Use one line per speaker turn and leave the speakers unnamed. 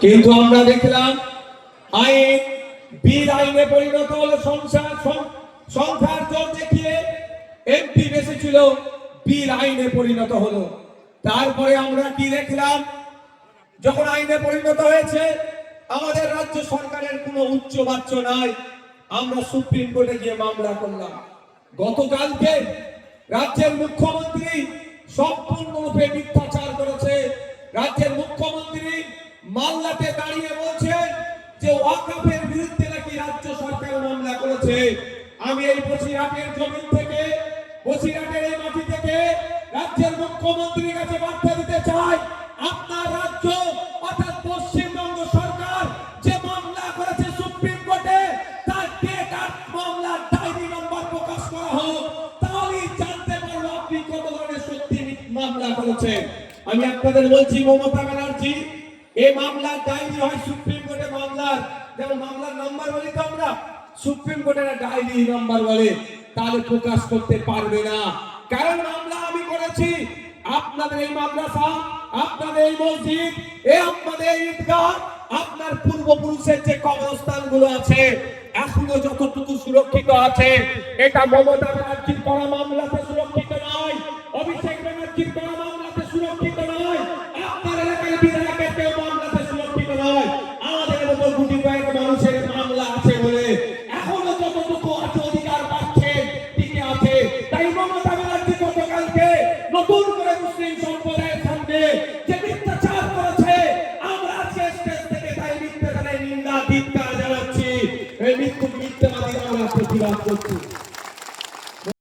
কিন্তু আমরা দেখলাম আইন বীর আইনে পরিণত হলো সংসার, সং- সংখ্যার জোর দেখিয়ে এমপি বেশি ছিল, বীর আইনে পরিণত হলো। তারপরে আমরা কি দেখলাম? যখন আইনে পরিণত হয়েছে, আমাদের রাজ্য সরকারের কোনো উচ্চ বাচ্চ নাই। আমরা সুপ্রিম কোর্টে গিয়ে মামলা করলাম। গতকালকে রাজ্যের মুখ্যমন্ত্রী সম্পূর্ণরূপে মিথ্যাচার করেছে। রাজ্যের মুখ্যমন্ত্রী মামলাতে দাঁড়িয়ে বলছেন যে ওয়াকাফের বিরুদ্ধে নাকি রাজ্য সরকার মামলা করেছে। আমি এই বসিরহাটের জমিন থেকে, বসিরহাটের এই মাটি থেকে রাজ্যের মুখ্যমন্ত্রীর কাছে বার্তা দিতে চাই। আপনার রাজ্য অর্থাৎ পশ্চিমবঙ্গ সরকার যে মামলা করেছে সুপ্রিম কোর্টে, তার ডেট আর মামলার ডায়েরি নম্বর প্রকাশ করা হোক। তাহলেই জানতে পারব আপনি কত ধরনের সত্যি মামলা করেছেন। আমি আপনাদের বলছি মমতা ব্যানার্জি এই মামলার ডায়েরি হয় সুপ্রিম কোর্টে মামলার। যেমন মামলার নাম্বার বলি তো আমরা, সুপ্রিম কোর্টের ডায়েরি নাম্বার বলে, তাহলে প্রকাশ করতে পারবে না। কারণ মামলা আমি করেছি, আপনাদের এই মাদ্রাসা, আপনাদের এই মসজিদ, এ আপনাদের এই ঈদগাহ, আপনার পূর্বপুরুষের যে কবরস্থানগুলো আছে, এখনও যতটুকু সুরক্ষিত আছে, এটা মমতা ব্যানার্জির করা মামলাতে কোটি কয়েক মানুষের মামলা আছে বলে এখনও যতটুকু আছে অধিকার পাচ্ছে, টিকে আছে। তাই মমতা ব্যানার্জি গতকালকে নতুন করে মুসলিম সম্প্রদায়ের সামনে যে মিথ্যাচার করেছে, আমরা আজকে স্টেজ থেকে তাই মিথ্যাচারের নিন্দা, ধিক্কার জানাচ্ছি। এই মৃত্যু মিথ্যাবাদী আমরা প্রতিবাদ করছি।